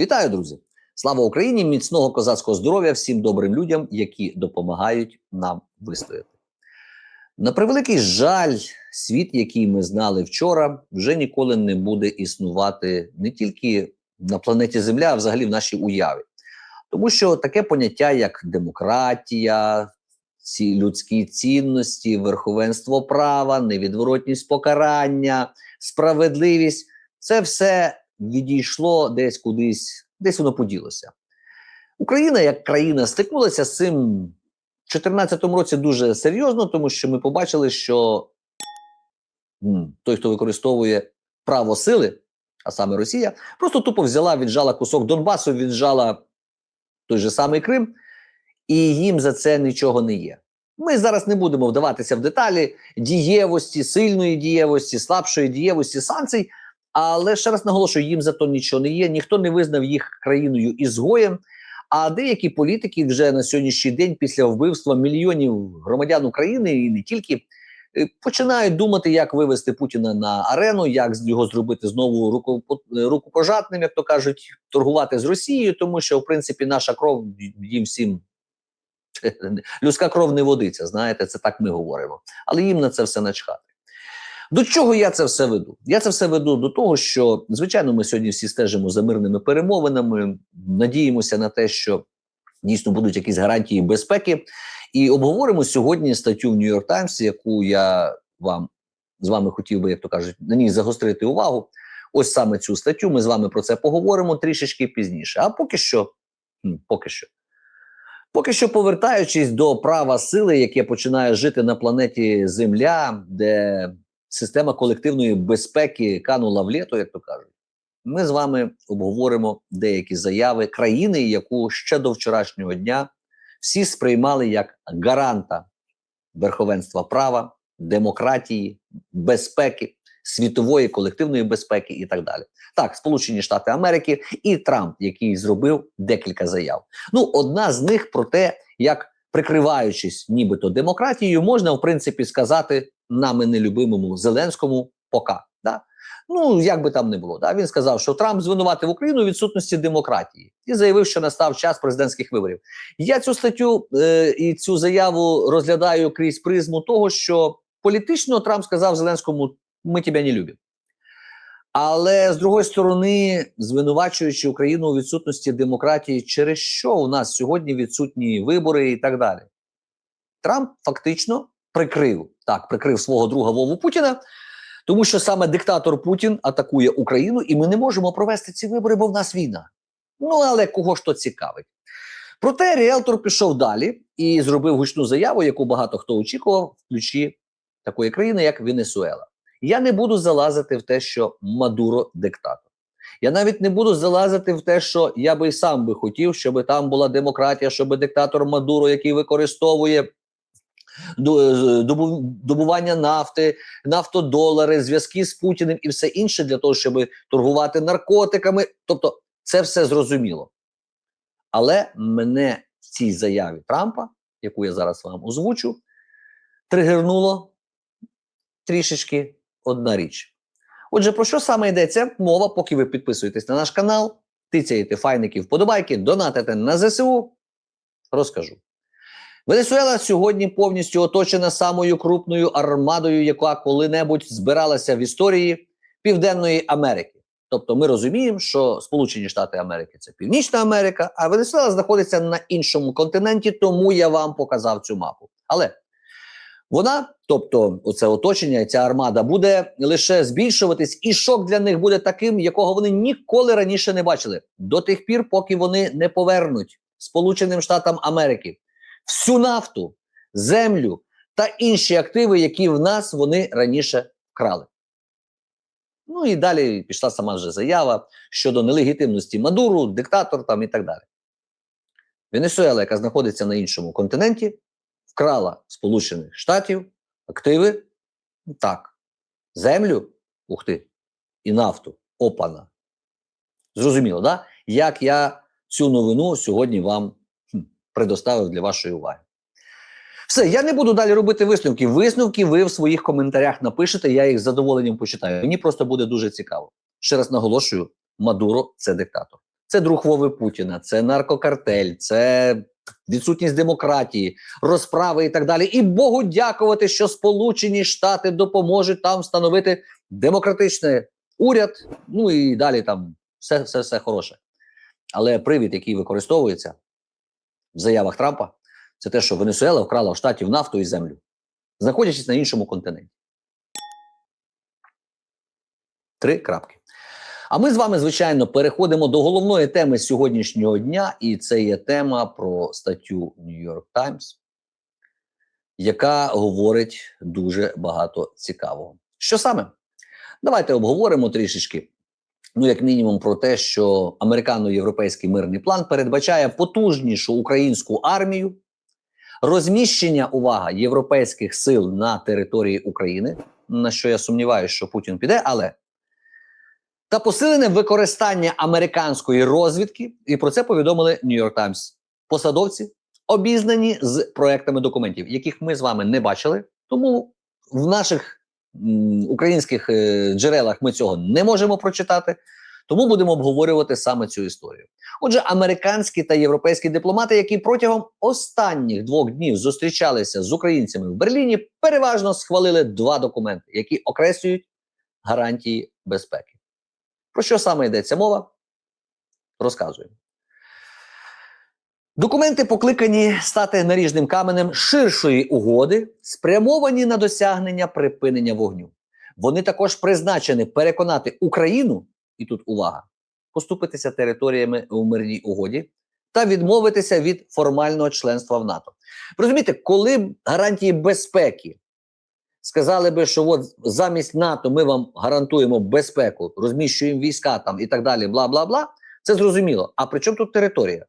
Вітаю, друзі! Слава Україні! Міцного козацького здоров'я всім добрим людям, які допомагають нам вистояти. На превеликий жаль, світ, який ми знали вчора, вже ніколи не буде існувати не тільки на планеті Земля, а взагалі в нашій уяві. Тому що таке поняття, як демократія, ці людські цінності, верховенство права, невідворотність покарання, справедливість це все відійшло десь кудись, десь воно поділося. Україна як країна стикнулася з цим в 2014 році дуже серйозно, тому що ми побачили, що той, хто використовує право сили, а саме Росія, просто тупо взяла, віджала кусок Донбасу, віджала той же самий Крим, і їм за це нічого не є. Ми зараз не будемо вдаватися в деталі дієвості, сильної дієвості, слабшої дієвості санкцій. Але ще раз наголошую, їм за то нічого не є. Ніхто не визнав їх країною ізгоєм. А деякі політики вже на сьогоднішній день, після вбивства мільйонів громадян України і не тільки, е, починають думати, як вивести Путіна на арену, як його зробити знову руку, рукопожатним, як то кажуть, торгувати з Росією, тому що в принципі наша кров їм всім. Людська кров не водиться, знаєте, це так ми говоримо. Але їм на це все начхати. До чого я це все веду? Я це все веду до того, що звичайно ми сьогодні всі стежимо за мирними перемовинами, надіємося на те, що дійсно будуть якісь гарантії безпеки. І обговоримо сьогодні статтю в Нью-Йорк Таймс, яку я вам з вами хотів би, як то кажуть, на ній загострити увагу. Ось саме цю статтю. Ми з вами про це поговоримо трішечки пізніше. А поки що, поки що. Поки що повертаючись до права сили, яке починає жити на планеті Земля, де система колективної безпеки канула в літо, як то кажуть, ми з вами обговоримо деякі заяви країни, яку ще до вчорашнього дня всі сприймали як гаранта верховенства права, демократії, безпеки, світової колективної безпеки і так далі. Так, Сполучені Штати Америки і Трамп, який зробив декілька заяв. Ну, одна з них про те, як прикриваючись нібито демократією, можна в принципі сказати нами нелюбимому Зеленському пока. Да? Ну, як би там не було, да? він сказав, що Трамп звинуватив Україну у відсутності демократії і заявив, що настав час президентських виборів. Я цю статтю е, і цю заяву розглядаю крізь призму того, що політично Трамп сказав Зеленському: ми тебе не любимо. Але з другої сторони, звинувачуючи Україну у відсутності демократії, через що у нас сьогодні відсутні вибори і так далі, Трамп фактично прикрив так, прикрив свого друга Вову Путіна, тому що саме диктатор Путін атакує Україну, і ми не можемо провести ці вибори, бо в нас війна. Ну але кого ж то цікавить? Проте Ріелтор пішов далі і зробив гучну заяву, яку багато хто очікував, в ключі такої країни, як Венесуела. Я не буду залазити в те, що Мадуро диктатор. Я навіть не буду залазити в те, що я би сам би хотів, щоб там була демократія, щоб диктатор Мадуро, який використовує добування нафти, нафтодолари, зв'язки з Путіним і все інше для того, щоб торгувати наркотиками. Тобто, це все зрозуміло. Але мене в цій заяві Трампа, яку я зараз вам озвучу, тригернуло трішечки одна річ. Отже, про що саме йдеться мова, поки ви підписуєтесь на наш канал, тицяєте файники вподобайки, донатите на ЗСУ, розкажу. Венесуела сьогодні повністю оточена самою крупною армадою, яка коли-небудь збиралася в історії Південної Америки. Тобто ми розуміємо, що Сполучені Штати Америки це Північна Америка, а Венесуела знаходиться на іншому континенті, тому я вам показав цю мапу. Але вона, тобто, оце оточення, ця армада, буде лише збільшуватись, і шок для них буде таким, якого вони ніколи раніше не бачили, до тих пір, поки вони не повернуть Сполученим Штатам Америки всю нафту, землю та інші активи, які в нас вони раніше вкрали. Ну і далі пішла сама вже заява щодо нелегітимності Мадуру, диктатор там і так далі. Венесуела, яка знаходиться на іншому континенті, вкрала Сполучених Штатів активи, ну, так, землю, ух ти, і нафту, опана. Зрозуміло, да? як я цю новину сьогодні вам предоставив для вашої уваги. Все, я не буду далі робити висновки. Висновки ви в своїх коментарях напишете, я їх з задоволенням почитаю. Мені просто буде дуже цікаво. Ще раз наголошую: Мадуро це диктатор. Це друг Вови Путіна, це наркокартель, це відсутність демократії, розправи і так далі. І Богу дякувати, що Сполучені Штати допоможуть там встановити демократичний уряд. Ну і далі там все, все, все хороше. Але привід, який використовується в заявах Трампа, це те, що Венесуела вкрала в штатів нафту і землю, знаходячись на іншому континенті. Три крапки. А ми з вами, звичайно, переходимо до головної теми сьогоднішнього дня, і це є тема про статтю New York Times, яка говорить дуже багато цікавого. Що саме? Давайте обговоримо трішечки. Ну, як мінімум, про те, що американо-європейський мирний план передбачає потужнішу українську армію, розміщення увага європейських сил на території України, на що я сумніваюся, що Путін піде, але та посилене використання американської розвідки, і про це повідомили York Times. Посадовці обізнані з проектами документів, яких ми з вами не бачили. Тому в наших українських е, джерелах ми цього не можемо прочитати. Тому будемо обговорювати саме цю історію. Отже, американські та європейські дипломати, які протягом останніх двох днів зустрічалися з українцями в Берліні, переважно схвалили два документи, які окреслюють гарантії безпеки. Про що саме йдеться мова? Розказуємо. Документи покликані стати наріжним каменем ширшої угоди, спрямовані на досягнення припинення вогню. Вони також призначені переконати Україну, і тут увага, поступитися територіями у мирній угоді та відмовитися від формального членства в НАТО. Розумієте, коли гарантії безпеки сказали би, що от замість НАТО ми вам гарантуємо безпеку, розміщуємо війська там і так далі, бла бла бла. Це зрозуміло. А при чому тут територія?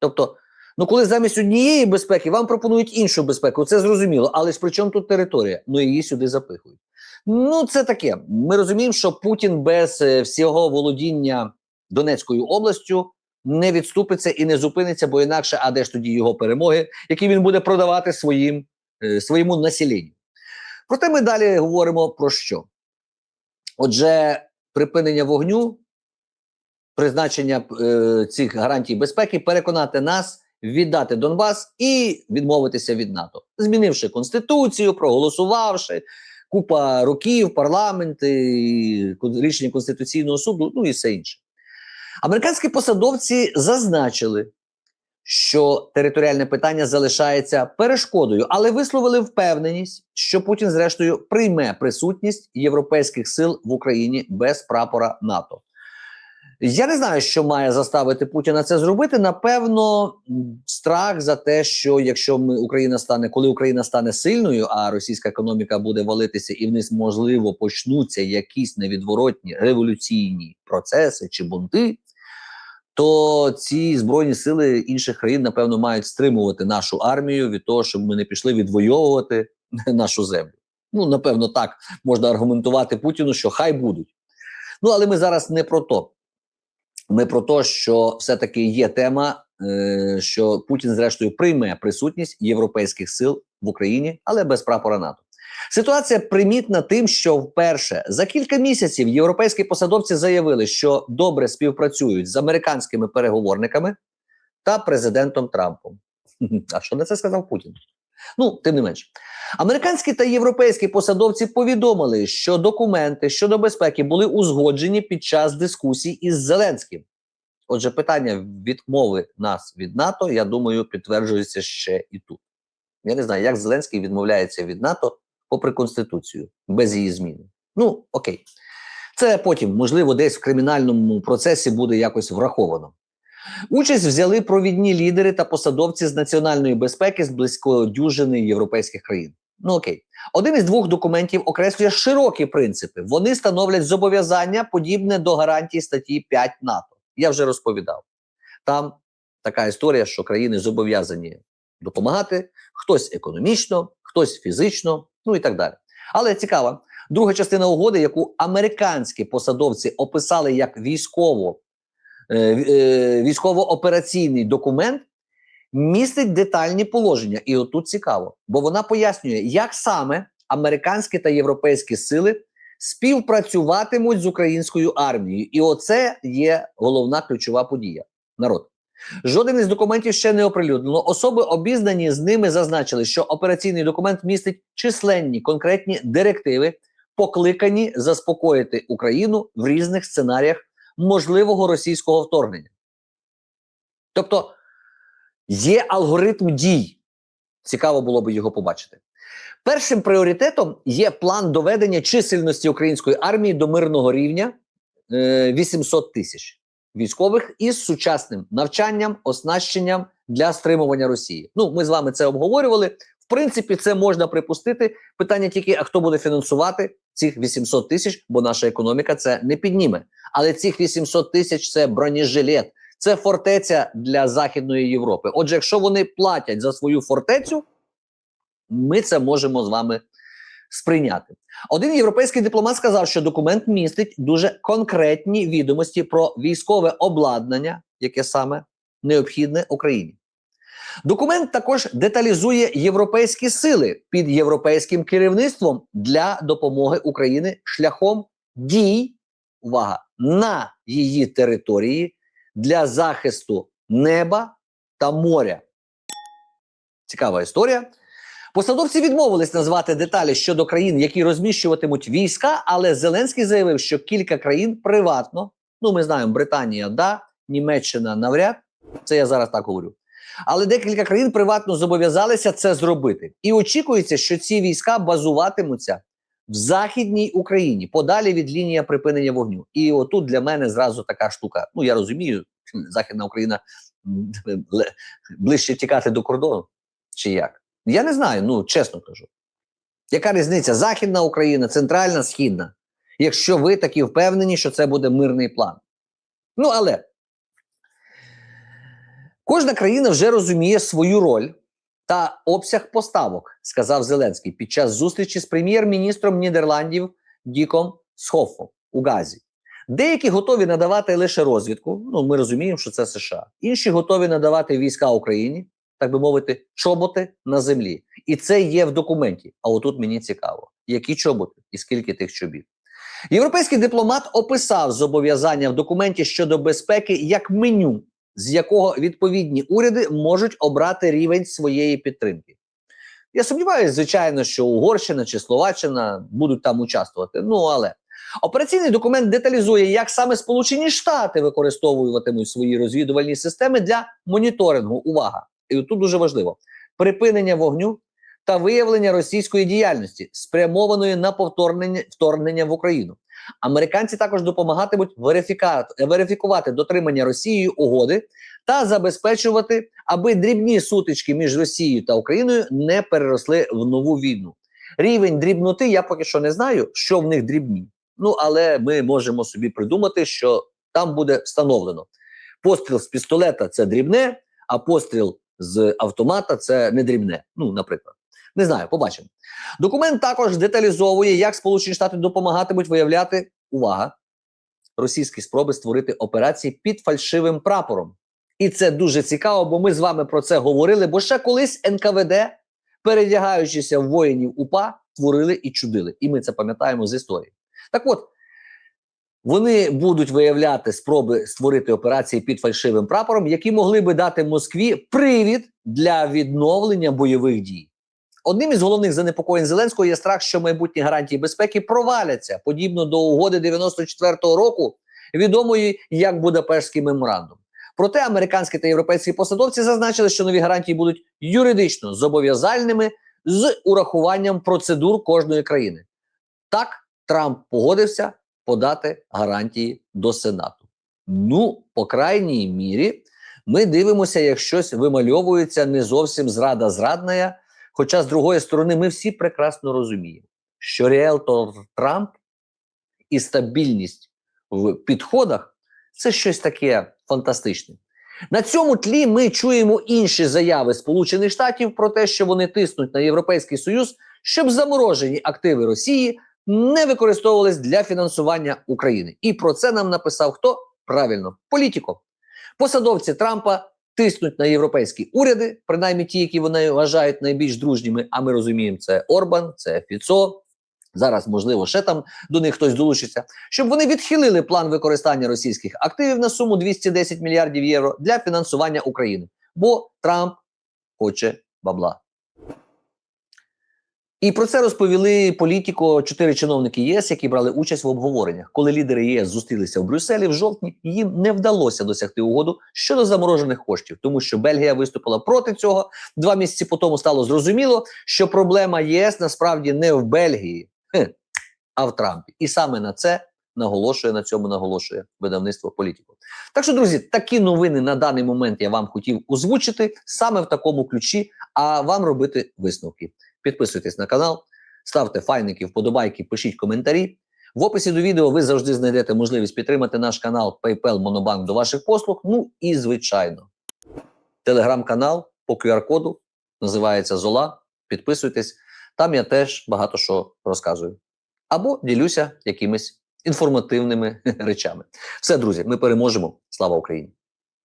Тобто, ну коли замість однієї безпеки вам пропонують іншу безпеку, це зрозуміло. Але ж при чому тут територія? Ну її сюди запихують. Ну, це таке. Ми розуміємо, що Путін без е, всього володіння Донецькою областю не відступиться і не зупиниться, бо інакше, а де ж тоді його перемоги, які він буде продавати своїм, е, своєму населенню. Проте ми далі говоримо про що? Отже, припинення вогню, призначення е, цих гарантій безпеки, переконати нас віддати Донбас і відмовитися від НАТО, змінивши конституцію, проголосувавши купа років, парламенти, рішення Конституційного суду, ну і все інше. Американські посадовці зазначили, що територіальне питання залишається перешкодою, але висловили впевненість, що Путін, зрештою, прийме присутність європейських сил в Україні без прапора НАТО. Я не знаю, що має заставити Путіна це зробити. Напевно, страх за те, що якщо ми Україна стане, коли Україна стане сильною, а російська економіка буде валитися, і вниз можливо почнуться якісь невідворотні революційні процеси чи бунти, то ці збройні сили інших країн напевно мають стримувати нашу армію від того, щоб ми не пішли відвоювати нашу землю. Ну напевно, так можна аргументувати Путіну, що хай будуть. Ну але ми зараз не про то. Ми про те, що все-таки є тема, е, що Путін, зрештою, прийме присутність європейських сил в Україні, але без прапора НАТО. Ситуація примітна тим, що вперше за кілька місяців європейські посадовці заявили, що добре співпрацюють з американськими переговорниками та президентом Трампом. А що на це сказав Путін? Ну, тим не менше, американські та європейські посадовці повідомили, що документи щодо безпеки були узгоджені під час дискусій із Зеленським. Отже, питання відмови нас від НАТО, я думаю, підтверджується ще і тут. Я не знаю, як Зеленський відмовляється від НАТО попри Конституцію, без її зміни. Ну, окей. Це потім, можливо, десь в кримінальному процесі буде якось враховано. Участь взяли провідні лідери та посадовці з національної безпеки з близької дюжини європейських країн. Ну окей, один із двох документів окреслює широкі принципи. Вони становлять зобов'язання, подібне до гарантії статті 5 НАТО. Я вже розповідав. Там така історія, що країни зобов'язані допомагати, хтось економічно, хтось фізично, ну і так далі. Але цікава друга частина угоди, яку американські посадовці описали як військово військово-операційний документ містить детальні положення. І отут цікаво, бо вона пояснює, як саме американські та європейські сили співпрацюватимуть з українською армією. І оце є головна ключова подія. Народ. Жоден із документів ще не оприлюднено. Особи, обізнані з ними, зазначили, що операційний документ містить численні конкретні директиви, покликані заспокоїти Україну в різних сценаріях можливого російського вторгнення. Тобто є алгоритм дій. Цікаво було би його побачити. Першим пріоритетом є план доведення чисельності української армії до мирного рівня е, 800 тисяч військових із сучасним навчанням, оснащенням для стримування Росії. Ну, ми з вами це обговорювали. Принципі, це можна припустити. Питання тільки: а хто буде фінансувати цих 800 тисяч, бо наша економіка це не підніме. Але цих 800 тисяч це бронежилет, це фортеця для Західної Європи. Отже, якщо вони платять за свою фортецю, ми це можемо з вами сприйняти. Один європейський дипломат сказав, що документ містить дуже конкретні відомості про військове обладнання, яке саме необхідне Україні. Документ також деталізує європейські сили під європейським керівництвом для допомоги Україні шляхом дій, увага, на її території для захисту неба та моря. Цікава історія. Посадовці відмовились назвати деталі щодо країн, які розміщуватимуть війська, але Зеленський заявив, що кілька країн приватно, ну ми знаємо, Британія, да, Німеччина навряд. Це я зараз так говорю. Але декілька країн приватно зобов'язалися це зробити. І очікується, що ці війська базуватимуться в Західній Україні, подалі від лінії припинення вогню. І отут для мене зразу така штука. Ну я розумію, Західна Україна ближче тікати до кордону, чи як? Я не знаю, ну чесно кажу. Яка різниця? Західна Україна, центральна, східна. Якщо ви такі впевнені, що це буде мирний план. Ну, але кожна країна вже розуміє свою роль та обсяг поставок, сказав Зеленський під час зустрічі з прем'єр-міністром Нідерландів Діком Схофом у Газі. Деякі готові надавати лише розвідку. Ну, ми розуміємо, що це США. Інші готові надавати війська Україні, так би мовити, чоботи на землі. І це є в документі. А отут мені цікаво, які чоботи і скільки тих чобіт. Європейський дипломат описав зобов'язання в документі щодо безпеки як меню, з якого відповідні уряди можуть обрати рівень своєї підтримки. Я сумніваюся, звичайно, що Угорщина чи Словаччина будуть там участвувати. Ну але операційний документ деталізує, як саме Сполучені Штати використовуватимуть свої розвідувальні системи для моніторингу. Увага! І тут дуже важливо: припинення вогню та виявлення російської діяльності, спрямованої на повторнення вторгнення в Україну. Американці також допомагатимуть верифікати, верифікувати дотримання Росією угоди та забезпечувати, аби дрібні сутички між Росією та Україною не переросли в нову війну. Рівень дрібноти я поки що не знаю, що в них дрібні. Ну але ми можемо собі придумати, що там буде встановлено. Постріл з пістолета це дрібне, а постріл з автомата це не дрібне. Ну, наприклад. Не знаю, побачимо. Документ також деталізовує, як Сполучені Штати допомагатимуть виявляти увага російські спроби створити операції під фальшивим прапором. І це дуже цікаво, бо ми з вами про це говорили. Бо ще колись НКВД, передягаючися в воїнів УПА, творили і чудили. І ми це пам'ятаємо з історії. Так от. Вони будуть виявляти спроби створити операції під фальшивим прапором, які могли би дати Москві привід для відновлення бойових дій. Одним із головних занепокоєнь Зеленського є страх, що майбутні гарантії безпеки проваляться подібно до угоди 94-го року, відомої як Будапештський меморандум. Проте американські та європейські посадовці зазначили, що нові гарантії будуть юридично зобов'язальними з урахуванням процедур кожної країни. Так Трамп погодився подати гарантії до Сенату. Ну, по крайній мірі, ми дивимося, як щось вимальовується не зовсім зрада зрадна. Хоча, з другої сторони, ми всі прекрасно розуміємо, що ріелтор Трамп і стабільність в підходах це щось таке фантастичне. На цьому тлі ми чуємо інші заяви Сполучених Штатів про те, що вони тиснуть на Європейський Союз, щоб заморожені активи Росії не використовувались для фінансування України. І про це нам написав хто? Правильно, політико. Посадовці Трампа тиснуть на європейські уряди, принаймні ті, які вони вважають найбільш дружніми. А ми розуміємо, це Орбан, це Фіцо, Зараз, можливо, ще там до них хтось долучиться, щоб вони відхилили план використання російських активів на суму 210 мільярдів євро для фінансування України. Бо Трамп хоче бабла. І про це розповіли політико чотири чиновники ЄС, які брали участь в обговореннях. Коли лідери ЄС зустрілися в Брюсселі в жовтні, їм не вдалося досягти угоду щодо заморожених коштів, тому що Бельгія виступила проти цього. Два місяці по тому стало зрозуміло, що проблема ЄС насправді не в Бельгії, а в Трампі. І саме на це наголошує на цьому наголошує видавництво політико. Так що, друзі, такі новини на даний момент я вам хотів озвучити саме в такому ключі, а вам робити висновки. Підписуйтесь на канал, ставте файники, вподобайки, пишіть коментарі. В описі до відео ви завжди знайдете можливість підтримати наш канал PayPal Monobank до ваших послуг. Ну і звичайно, телеграм-канал по QR-коду називається Зола. Підписуйтесь, там я теж багато що розказую. Або ділюся якимись інформативними речами. Все, друзі, ми переможемо. Слава Україні!